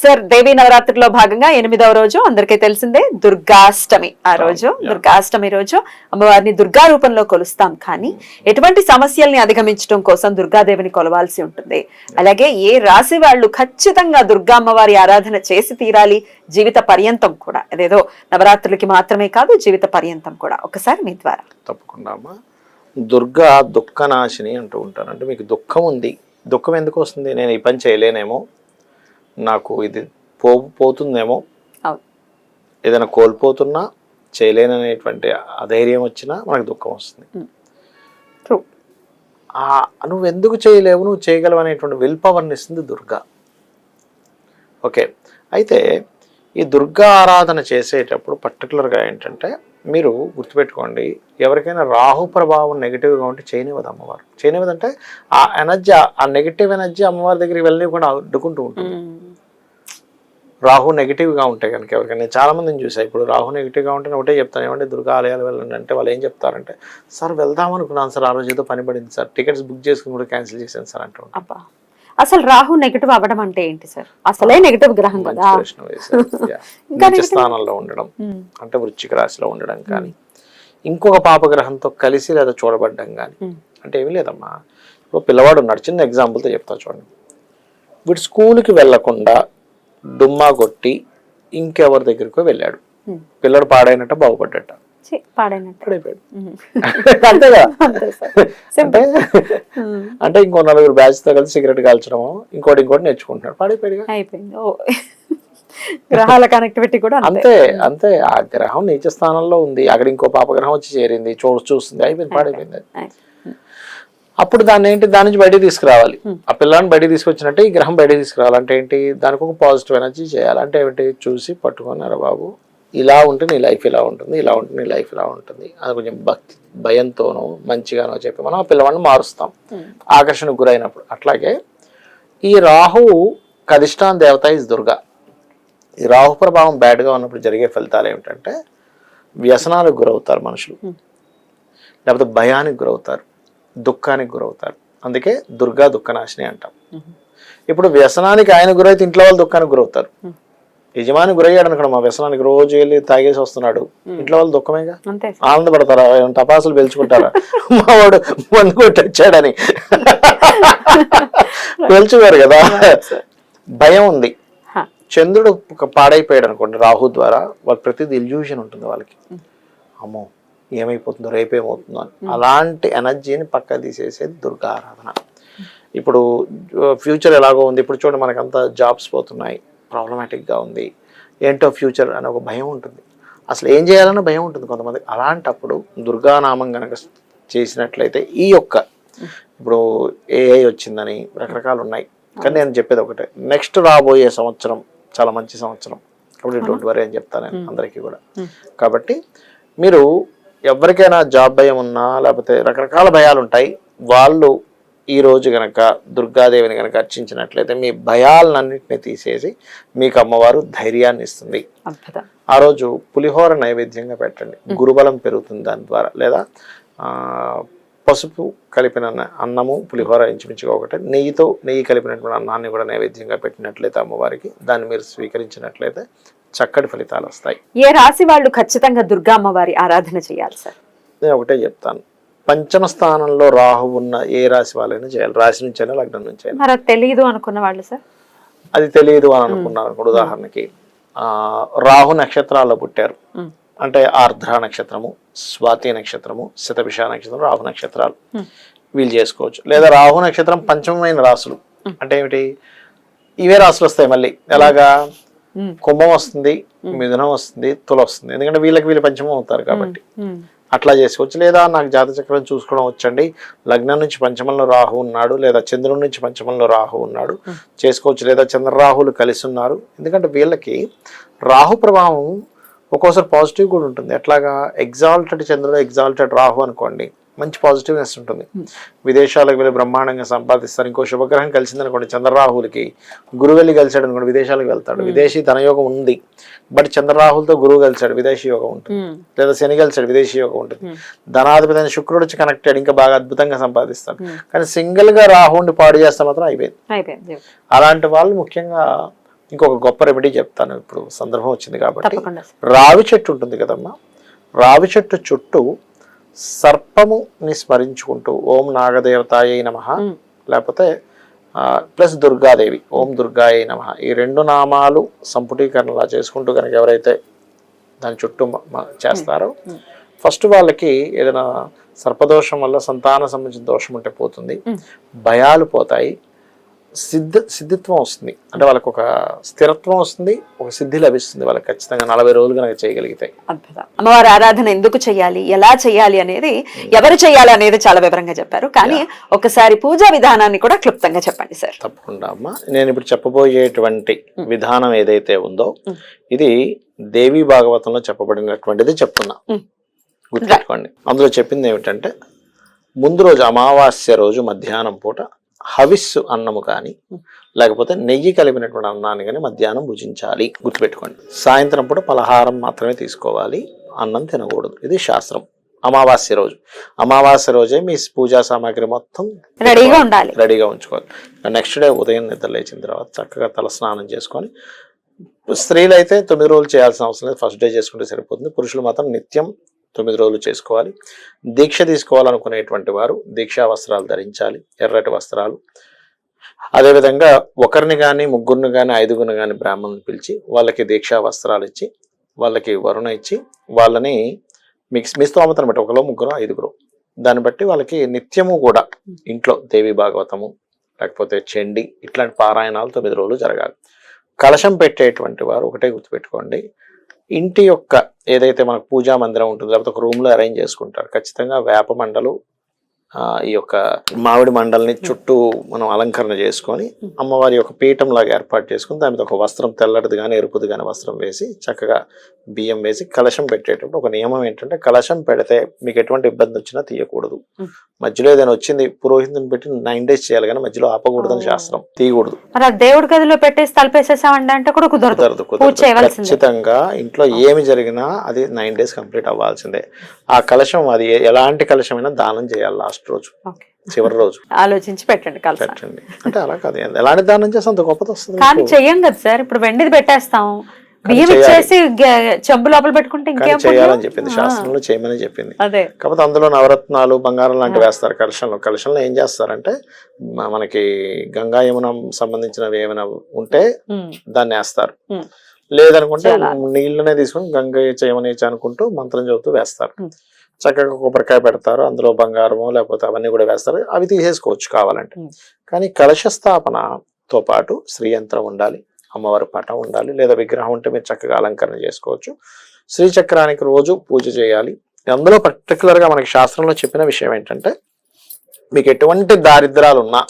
Sir దేవీ నవరాత్రిలో భాగంగా ఎనిమిదవ రోజు అందరికీ తెలిసిందే దుర్గాష్టమి. ఆ రోజు. దుర్గాష్టమి రోజు అమ్మవారిని దుర్గా రూపంలో కొలుస్తాం. కానీ ఎటువంటి సమస్యల్ని అధిగమించడం కోసం దుర్గాదేవిని కొలవాల్సి ఉంటుంది. అలాగే ఏ రాశి వాళ్ళు ఖచ్చితంగా దుర్గా అమ్మవారి ఆరాధన చేసి తీరాలి? జీవిత పర్యంతం కూడా. అదేదో నవరాత్రులకి మాత్రమే కాదు జీవిత పర్యంతం కూడా. ఒకసారి మీ ద్వారా. తప్పకుండా అమ్మా. దుర్గా దుఃఖనాశిని అంటూ ఉంటారు. అంటే మీకు దుఃఖం ఉంది. దుఃఖం ఎందుకు వస్తుంది? నేను ఈ పని చేయలేనేమో. నాకు ఇది పో పోతుందేమో. ఏదైనా కోల్పోతున్నా చేయలేననేటువంటి అధైర్యం వచ్చినా మనకు దుఃఖం వస్తుంది. నువ్వు ఎందుకు చేయలేవు? నువ్వు చేయగలవు అనేటువంటి విల్ పవర్ని ఇస్తుంది దుర్గా. ఓకే అయితే ఈ దుర్గా ఆరాధన చేసేటప్పుడు పర్టికులర్గా ఏంటంటే మీరు గుర్తుపెట్టుకోండి ఎవరికైనా రాహు ప్రభావం నెగిటివ్గా ఉంటే చేయనివ్వదు అమ్మవారు. చేయనివ్వదంటే ఆ ఎనర్జీ ఆ నెగిటివ్ ఎనర్జీ అమ్మవారి దగ్గరికి వెళ్ళనివ్వకుండా అడ్డుకుంటూ ఉంటుంది. రాహు నెగిటివ్గా ఉంటే కనుక ఎవరికైనా నేను చాలా మందిని చూసాను ఇప్పుడు రాహు నెగిటివ్గా ఉంటే ఒకటే చెప్తాను ఏమంటే దుర్గా ఆలయాలు వెళ్ళండి అంటే వాళ్ళు ఏం చెప్తారంటే సార్ వెళ్దాం అనుకున్నాను సార్ ఆ రోజు ఏదో పని పడింది సార్ టికెట్స్ బుక్ చేసుకుని కూడా క్యాన్సిల్ చేశాను సార్ అంటూ అసలు రాహు నెగటివ్ అవ్వడం అంటే ఏంటి సార్ అసలే నెగటివ్ గ్రహం కదా. స్థానంలో ఉండడం. ఉమ్, అంటే వృశ్చిక రాశిలో ఉండడం కానీ ఇంకొక పాపగ్రహంతో కలిసి లేదా చూడబడ్డం కానీ ఉమ్, అంటే ఏమీ లేదమ్మా. ఇప్పుడు పిల్లవాడు ఉన్నాడు చిన్న ఎగ్జాంపుల్తో చెప్తా చూడండి. వీడు స్కూల్కి వెళ్ళకుండా డుమ్మా కొట్టి ఇంకెవరి దగ్గరికో వెళ్ళాడు. పిల్లడు పాడైనట్ట బాగుపడ్డట. పాడైనట్టు. పాడైపోయాడు. అంతే కదా? అంటే ఇంకో నలుగురు బ్యాచ్తో కలిసి సిగరెట్ కాల్చడము ఇంకోటి ఇంకోటి నేర్చుకుంటున్నాడు. పాడైపోయాడుగా? అయిపోయింది. గ్రహాల కనెక్టివిటీ కూడా అంతే. అంతే ఆ గ్రహం నీచ స్థానంలో ఉంది. అక్కడ ఇంకో పాపగ్రహం వచ్చి చేరింది చూ చూస్తుంది అయిపోయింది పాడైపోయింది. అప్పుడు దాన్ని ఏంటి? దాని నుంచి బయటికి తీసుకురావాలి. ఆ పిల్లాన్ని బయటికి తీసుకొచ్చినట్టే ఈ గ్రహం బయటికి తీసుకురావాలంటే ఏంటి? దానికి ఒక పాజిటివ్ ఎనర్జీ చేయాలి. అంటే ఏంటి చూసి పట్టుకున్నారా బాబు ఇలా ఉంటే నీ లైఫ్ ఇలా ఉంటుంది ఇలా ఉంటే నీ లైఫ్ ఇలా ఉంటుంది. అది కొంచెం భక్తి భయంతోనో మంచిగానో చెప్పి మనం ఆ పిల్లవాడిని మారుస్తాం. ఉమ్, ఆకర్షణకు గురైనప్పుడు. అట్లాగే ఈ రాహువు కధిష్టాన్ దేవత ఇస్ దుర్గా. ఈ రాహు ప్రభావం బ్యాడ్గా ఉన్నప్పుడు జరిగే ఫలితాలు ఏమిటంటే వ్యసనాలకు గురవుతారు మనుషులు. Hmm. లేకపోతే భయానికి గురవుతారు దుఃఖానికి గురవుతారు. అందుకే దుర్గా దుఃఖనాశిని అంటాం. ఉమ్, ఇప్పుడు వ్యసనానికి ఆయన గురైతే ఇంట్లో వాళ్ళు దుఃఖానికి గురవుతారు. Hmm. యజమాని గురయ్యాడు అనుకోండి మా వ్యసనానికి రోజు వెళ్ళి తాగేసి వస్తున్నాడు. ఇంట్లో వాళ్ళు దుఃఖమేగా? ఆనందపడతారా? టపాసులు పెంచుకుంటారా? మా వాడు మందు కొట్టి వచ్చాడని పెంచుతారు కదా భయం ఉంది. చంద్రుడు ఒక పాడైపోయాడు అనుకోండి రాహు ద్వారా వాళ్ళ ప్రతిదీ ఇల్యూషన్ ఉంటుంది వాళ్ళకి. అమ్మో ఏమైపోతుందో రేపేమవుతుందో అని. అలాంటి ఎనర్జీని పక్క తీసేసేది దుర్గా ఆరాధన ఇప్పుడు ఫ్యూచర్ ఎలాగో ఉంది. ఇప్పుడు చూడండి మనకంతా జాబ్స్ పోతున్నాయి. ప్రాబ్లమాటిక్గా ఉంది. ఏంటో ఫ్యూచర్ అనే ఒక భయం ఉంటుంది. అసలు ఏం చేయాలన్న భయం ఉంటుంది కొంతమంది. అలాంటప్పుడు దుర్గానామం కనుక చేసినట్లయితే ఈ యొక్క ఇప్పుడు ఏఐ వచ్చిందని రకరకాలు ఉన్నాయి. కానీ నేను చెప్పేది ఒకటే. నెక్స్ట్ రాబోయే సంవత్సరం చాలా మంచి సంవత్సరం. కాబట్టి డోంట్ వరీ అని చెప్తాను నేను అందరికీ కూడా. కాబట్టి మీరు ఎవరికైనా జాబ్ భయం ఉన్నా లేకపోతే రకరకాల భయాలు ఉంటాయి వాళ్ళు ఈ రోజు గనక దుర్గాదేవిని గనక అర్చించినట్లయితే మీ భయాలన్నింటినీ తీసేసి మీకు అమ్మవారు ధైర్యాన్ని ఇస్తుంది. ఆ రోజు పులిహోర నైవేద్యంగా పెట్టండి. గురుబలం పెరుగుతుంది దాని ద్వారా. లేదా ఆ, పసుపు కలిపిన అన్న- అన్నము పులిహోర ఇంచుమించుగా ఒకటే. నెయ్యితో నెయ్యి కలిపినటువంటి అన్నాన్ని కూడా నైవేద్యంగా పెట్టినట్లయితే అమ్మవారికి దాన్ని మీరు స్వీకరించినట్లయితే చక్కటి ఫలితాలు వస్తాయి. ఏ రాశి వాళ్ళు ఖచ్చితంగా దుర్గా అమ్మవారి ఆరాధన చేయాలి సార్? నేను ఒకటే చెప్తాను. పంచమ స్థానంలో రాహు ఉన్న ఏ రాశి వాళ్ళైనా చేయాలి. రాశి నుంచైనా లగ్నం నుంచైనా. మరి అది తెలియదు అనుకున్న వాళ్ళు సార్? అది తెలియదు అని అనుకున్నారు ఇప్పుడు ఉదాహరణకి ఆ, రాహు నక్షత్రాల్లో పుట్టారు. అంటే ఆర్ద్ర నక్షత్రము స్వాతి నక్షత్రము శతభిష నక్షత్రం రాహు నక్షత్రాలు. వీళ్ళు చేసుకోవచ్చు. లేదా రాహు నక్షత్రం పంచమమైన రాసులు. అంటే ఏమిటి? ఇవే రాసులు వస్తాయి మళ్ళీ. ఎలాగా? కుంభం వస్తుంది మిథునం వస్తుంది తుల వస్తుంది. ఎందుకంటే వీళ్ళకి వీళ్ళు పంచమం అవుతారు కాబట్టి. అట్లా చేసుకోవచ్చు. లేదా నాకు జాతచక్రం చూసుకోవడం వచ్చండి. లగ్నం నుంచి పంచమంలో రాహు ఉన్నాడు లేదా చంద్రుడి నుంచి పంచమంలో రాహు ఉన్నాడు చేసుకోవచ్చు. లేదా చంద్రరాహులు కలిసి ఉన్నారు. ఎందుకంటే వీళ్ళకి రాహు ప్రభావం ఒక్కోసారి పాజిటివ్ కూడా ఉంటుంది. ఎట్లాగా ఎగ్జాల్టెడ్ చంద్రుడు ఎగ్జాల్టెడ్ రాహు అనుకోండి. మంచి పాజిటివ్నెస్ ఉంటుంది. విదేశాలకు వెళ్ళి బ్రహ్మాండంగా సంపాదిస్తారు. ఇంకో శుభగ్రహం కలిసింది అనుకోండి చంద్రరాహులకి గురువు వెళ్ళి కలిసాడు అనుకోండి విదేశాలకు వెళ్తాడు. విదేశీ ధనయోగం ఉంది. బట్ చంద్రరాహులతో గురువు కలిసాడు విదేశీ యోగం ఉంటుంది. ఉమ్, లేదా శని కలిసాడు విదేశీ యోగం ఉంటుంది. Hmm. ధనాధిపతి అయిన శుక్రుడు వచ్చి కనెక్టెడ్ ఇంకా బాగా అద్భుతంగా సంపాదిస్తాడు. Hmm. కానీ సింగిల్గా రాహుండి పాడు చేస్తే మాత్రం అయిపోయింది. అలాంటి వాళ్ళు ముఖ్యంగా ఇంకొక గొప్ప రెమెడీ చెప్తాను. ఇప్పుడు సందర్భం వచ్చింది కాబట్టి రావి చెట్టు ఉంటుంది కదమ్మా. రావి చెట్టు చుట్టూ సర్పముని స్మరించుకుంటూ ఓం నాగదేవతాయ నమ. లేకపోతే ప్లస్ దుర్గాదేవి ఓం దుర్గాయ నమ. ఈ రెండు నామాలు సంపుటీకరణలా చేసుకుంటూ కనుక ఎవరైతే దాని చుట్టూ చేస్తారో. ఫస్ట్ వాళ్ళకి ఏదైనా సర్పదోషం వల్ల సంతాన సంబంధించిన దోషం ఉంటే పోతుంది. భయాలు పోతాయి. సిద్ధ సిద్ధిత్వం వస్తుంది. అంటే వాళ్ళకి ఒక స్థిరత్వం వస్తుంది ఒక సిద్ధి లభిస్తుంది వాళ్ళకి ఖచ్చితంగా నలభై రోజులు కనుక చేయగలిగితే. అద్భుతం. అమ్మవారి ఆరాధన ఎందుకు చేయాలి ఎలా చేయాలి అనేది ఎవరు చేయాలి అనేది చాలా వివరంగా చెప్పారు. కానీ ఒకసారి పూజా విధానాన్ని కూడా క్లుప్తంగా చెప్పండి సార్. తప్పకుండా అమ్మా. నేను ఇప్పుడు చెప్పబోయేటువంటి విధానం ఏదైతే ఉందో. ఇది దేవి భాగవతంలో చెప్పబడినటువంటిది చెప్తున్నా. గుర్తుపెట్టుకోండి. అందులో చెప్పింది ఏమిటంటే ముందు రోజు అమావాస్య రోజు మధ్యాహ్నం పూట హవిస్సు అన్నము కానీ. లేకపోతే నెయ్యి కలిపినటువంటి అన్నాన్ని కానీ మధ్యాహ్నం భుజించాలి. గుర్తుపెట్టుకోండి. సాయంత్రం పూట పలహారం మాత్రమే తీసుకోవాలి. అన్నం తినకూడదు. ఇది శాస్త్రం. అమావాస్య రోజు. అమావాస్య రోజే మీ పూజా సామాగ్రి మొత్తం రెడీగా ఉండాలి. రెడీగా ఉంచుకోవాలి. నెక్స్ట్ డే ఉదయం నిద్ర లేచిన తర్వాత చక్కగా తల స్నానం చేసుకొని స్త్రీలు అయితే తొమ్మిది రోజులు చేయాల్సిన అవసరం లేదు. ఫస్ట్ డే చేసుకుంటే సరిపోతుంది. పురుషులు మాత్రం నిత్యం తొమ్మిది రోజులు చేసుకోవాలి. దీక్ష తీసుకోవాలనుకునేటువంటి వారు దీక్షా వస్త్రాలు ధరించాలి ఎర్రటి వస్త్రాలు. అదేవిధంగా ఒకరిని కానీ ముగ్గురిని కానీ ఐదుగురిని కానీ బ్రాహ్మణుని పిలిచి వాళ్ళకి దీక్షా వస్త్రాలు ఇచ్చి వాళ్ళకి వరుణ ఇచ్చి వాళ్ళని మిక్స్ మీ స్తోమతను బట్టి ఒకరు ముగ్గురు ఐదుగురు దాన్ని బట్టి వాళ్ళకి నిత్యము కూడా ఇంట్లో దేవి భాగవతము లేకపోతే చండి ఇట్లాంటి పారాయణాలు తొమ్మిది రోజులు జరగాలి. కలశం పెట్టేటువంటి వారు ఒకటే గుర్తుపెట్టుకోండి. ఇంటి యొక్క ఏదైతే మనకు పూజా మందిరం ఉంటుందో లేకపోతే ఒక రూమ్లో అరేంజ్ చేసుకుంటారు. ఖచ్చితంగా వేప మండలు ఈ యొక్క మామిడి మండల్ని చుట్టూ మనం అలంకరణ చేసుకొని అమ్మవారి యొక్క పీఠం లాగా ఏర్పాటు చేసుకుని దాని మీద ఒక వస్త్రం తెల్లటిది కానీ ఎరుపుది కానీ వస్త్రం వేసి చక్కగా బియ్యం వేసి కలశం పెట్టేటప్పుడు ఒక నియమం ఏంటంటే కలశం పెడితే మీకు ఎటువంటి ఇబ్బంది వచ్చినా తీయకూడదు. మధ్యలో ఏదైనా వచ్చింది పురోహితుని పెట్టి నైన్ డేస్ చేయాలి కానీ మధ్యలో ఆపకూడదని Oh. శాస్త్రం తీయకూడదు. మరి దేవుడి గదిలో పెట్టేసి తలపేసేసామండి అంటే కూడా కుదరదు. కుదరదు ఖచ్చితంగా ఇంట్లో ఏమి జరిగినా అది నైన్ డేస్ కంప్లీట్ అవ్వాల్సిందే. ఆ కలశం అది ఎలాంటి కలశమైనా దానం చేయాలి లాస్ట్ రోజు. చివరి రోజు. ఆలోచించి పెట్టండి పెట్టండి. అంటే అలా కాదు. ఎలాంటి దానం చేస్తే అంత గొప్పది వస్తుంది కానీ. చెయ్యం కదా సార్. ఇప్పుడు వెండిది పెట్టేస్తాం. బియ్యం. ఇచ్చేసి చెంబు లోపల పెట్టుకుంటే ఇంకేం చేయాలని? చెప్పింది శాస్త్రంలో చేయమని చెప్పింది కాకపోతే అందులో నవరత్నాలు బంగారం లాంటివి వేస్తారు కలశంలో కలశంలో ఏం చేస్తారంటే మనకి గంగా యమున సంబంధించినవి ఏమైనా ఉంటే దాన్ని వేస్తారు. లేదనుకుంటే. నీళ్ళనే తీసుకొని గంగ చేయమని అనుకుంటూ మంత్రం చెబుతూ వేస్తారు. చక్కగా కొబ్బరికాయ పెడతారు అందులో బంగారము లేకపోతే అవన్నీ కూడా వేస్తారు అవి తీసేసుకోవచ్చు కావాలంటే. కానీ కలశ స్థాపనతో పాటు శ్రీయంత్రం ఉండాలి అమ్మవారి పటం ఉండాలి లేదా విగ్రహం ఉంటే మీరు చక్కగా అలంకరణ చేసుకోవచ్చు. శ్రీచక్రానికి రోజు పూజ చేయాలి. అందులో పర్టికులర్గా మనకి శాస్త్రంలో చెప్పిన విషయం ఏంటంటే మీకు ఎటువంటి దారిద్రాలు ఉన్నా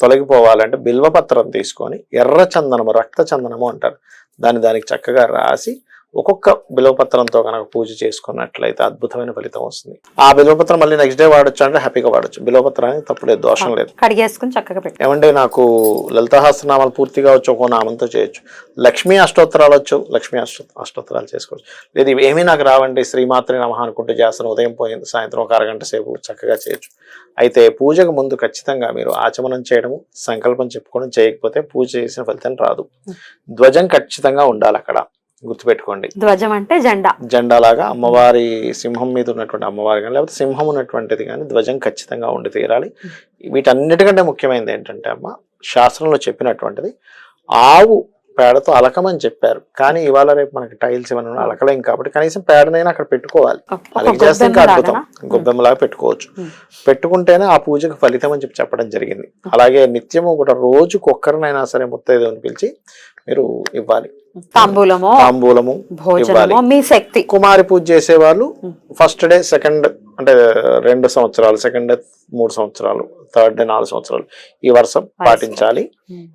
తొలగిపోవాలంటే బిల్వపత్రం తీసుకొని ఎర్ర చందనము రక్త చందనము అంటారు. దాన్ని దానికి చక్కగా రాసి ఒక్కొక్క బిల్వపత్రంతో కనుక పూజ చేసుకున్నట్లయితే అద్భుతమైన ఫలితం వస్తుంది. ఆ బిల్వపత్రం మళ్ళీ నెక్స్ట్ డే వాడచ్చు అంటే హ్యాపీగా వాడచ్చు. బిల్వపత్రానికి తప్పులేదు దోషం లేదు. కడిగేసుకుని చక్కగా పెట్టి. ఏమంటే నాకు లలితహాస్త్రనామాలు పూర్తిగా వచ్చు ఒక్కో నామంతో చేయొచ్చు. లక్ష్మీ అష్టోత్తరాలు వచ్చు లక్ష్మీ అష్టో అష్టోత్తరాలు చేసుకోవచ్చు. లేదు ఏమీ నాకు రావండి శ్రీమాత్రి నమః అనుకుంటూ చేస్తాను ఉదయం పోయింది సాయంత్రం ఒక అరగంట సేపు చక్కగా చేయొచ్చు. అయితే పూజకు ముందు ఖచ్చితంగా మీరు ఆచమనం చేయడము సంకల్పం చెప్పుకోవడం చేయకపోతే పూజ చేసిన ఫలితం రాదు. ధ్వజం ఖచ్చితంగా ఉండాలి అక్కడ. గుర్తుపెట్టుకోండి. ధ్వజం అంటే జెండా. జెండా లాగా అమ్మవారి సింహం మీద ఉన్నటువంటి అమ్మవారి కానీ లేకపోతే సింహం ఉన్నటువంటిది కానీ ధ్వజం ఖచ్చితంగా ఉండి తీరాలి. వీటన్నిటికంటే ముఖ్యమైనది ఏంటంటే అమ్మ శాస్త్రంలో చెప్పినటువంటిది ఆవు పేడతో అలకమని చెప్పారు. కానీ ఇవాళ రేపు మనకి టైల్స్ ఇవన్నీ ఉన్నాయి, అలకలేం కాబట్టి కనీసం పేడనైనా అక్కడ పెట్టుకోవాలి. ఒక చేస్తే ఇంకా అద్భుతం? గొబ్బెమ్మలాగా పెట్టుకోవచ్చు. పెట్టుకుంటేనే ఆ పూజకు ఫలితం అని చెప్పి చెప్పడం జరిగింది. అలాగే నిత్యము కూడా రోజుకు ఒక్కరినైనా సరే ముత్తైదుని పిలిచి మీరు ఇవ్వాలి. తాంబూలమో తాంబూలము భోజనమో మీ శక్తి. కుమారి పూజ చేసేవాళ్ళు ఉమ్. ఫస్ట్ డే సెకండ్ అంటే రెండు సంవత్సరాలు సెకండ్ డే మూడు సంవత్సరాలు థర్డ్ డే నాలుగు సంవత్సరాలు ఈ వర్షం పాటించాలి.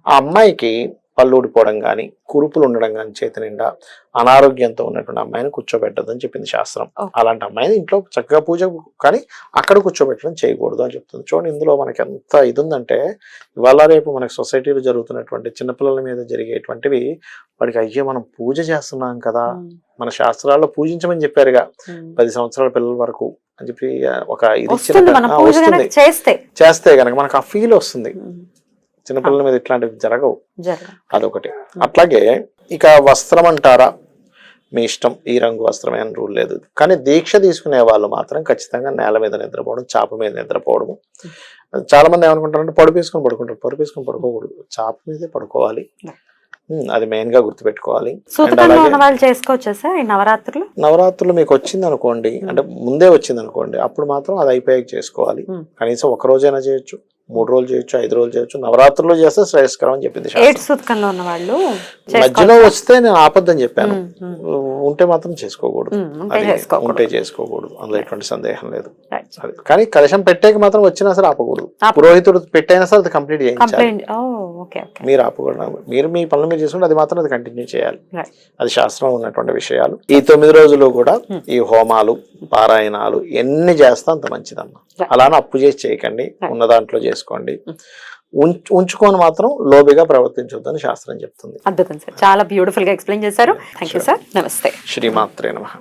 ఆ అమ్మాయికి పళ్ళు ఊడిపోవడం కానీ కురుపులు ఉండడం కానీ చేతి నిండా అనారోగ్యంతో ఉన్నటువంటి అమ్మాయిని కూర్చోబెట్టదని చెప్పింది శాస్త్రం. అలాంటి అమ్మాయిని ఇంట్లో చక్కగా పూజ కానీ అక్కడ కూర్చోబెట్టడం చేయకూడదు అని చెప్తుంది. చూడండి ఇందులో మనకి ఎంత ఇది ఉందంటే ఇవాళ రేపు మనకి సొసైటీలో జరుగుతున్నటువంటి చిన్నపిల్లల మీద జరిగేటువంటివి వాడికి అయ్యో మనం పూజ చేస్తున్నాం కదా మన శాస్త్రాల్లో పూజించమని చెప్పారుగా. పది సంవత్సరాల పిల్లల వరకు అని చెప్పి ఒక ఇది చేస్తే. చేస్తే గనక మనకు ఆ ఫీల్ వస్తుంది. చిన్నపిల్లల మీద ఇట్లాంటివి జరగవు. అదొకటి. అట్లాగే ఇక వస్త్రం అంటారా? మీ ఇష్టం ఈ రంగు వస్త్రమే అని రూల్ లేదు. కానీ దీక్ష తీసుకునే వాళ్ళు మాత్రం ఖచ్చితంగా నేల మీద నిద్రపోవడం చాప మీద నిద్రపోవడం చాలా మంది ఏమనుకుంటారంటే పడుపు వేసుకొని పడుకుంటారు. పడుపు వేసుకొని పడుకోకూడదు. చాప మీదే పడుకోవాలి. అది మెయిన్గా గుర్తుపెట్టుకోవాలి నవరాత్రులు? నవరాత్రులు మీకు వచ్చింది అనుకోండి అంటే ముందే వచ్చింది అనుకోండి అప్పుడు మాత్రం అది అయిపోయాక చేసుకోవాలి. కనీసం ఒక రోజైనా చేయొచ్చు. మూడు రోజులు చేయొచ్చు ఐదు రోజులు చేయొచ్చు. నవరాత్రులు చేస్తే శ్రేయస్కరం అని చెప్పింది శాస్త్రం. ఏడు సూతకంలో ఉన్న వాళ్ళు మధ్యలో వస్తే నేను ఆపద్దని చెప్పాను. ఉంటే మాత్రం చేసుకోకూడదు. ఉంటే చేసుకోకూడదు. అందులో ఎటువంటి సందేహం లేదు. కానీ కలశం పెట్టాక మాత్రం వచ్చినా సరే ఆపకూడదు. పురోహితుడు పెట్టైనా సరే అది కంప్లీట్ చేయించాలి. మీరు ఆపకూడదు. మీరు మీ పనులు మీరు చేసుకుంటే అది మాత్రం అది కంటిన్యూ చేయాలి. అది శాస్త్రంలో ఉన్నటువంటి విషయాలు. ఈ తొమ్మిది రోజులు కూడా Hmm. ఈ హోమాలు పారాయణాలు ఎన్ని చేస్తా అంత మంచిదమ్మా. అలానే అప్పు చేసి చేయకండి. ఉన్న దాంట్లో చేసుకోండి. Hmm. ఉంచుకొని మాత్రం లోబిగా ప్రవర్తించొద్దని శాస్త్రం చెప్తుంది. అద్భుతం సార్. చాలా బ్యూటిఫుల్గా ఎక్స్ప్లెయిన్ చేశారు. థ్యాంక్ యూ సార్ నమస్తే. శ్రీమాత్రే నమః.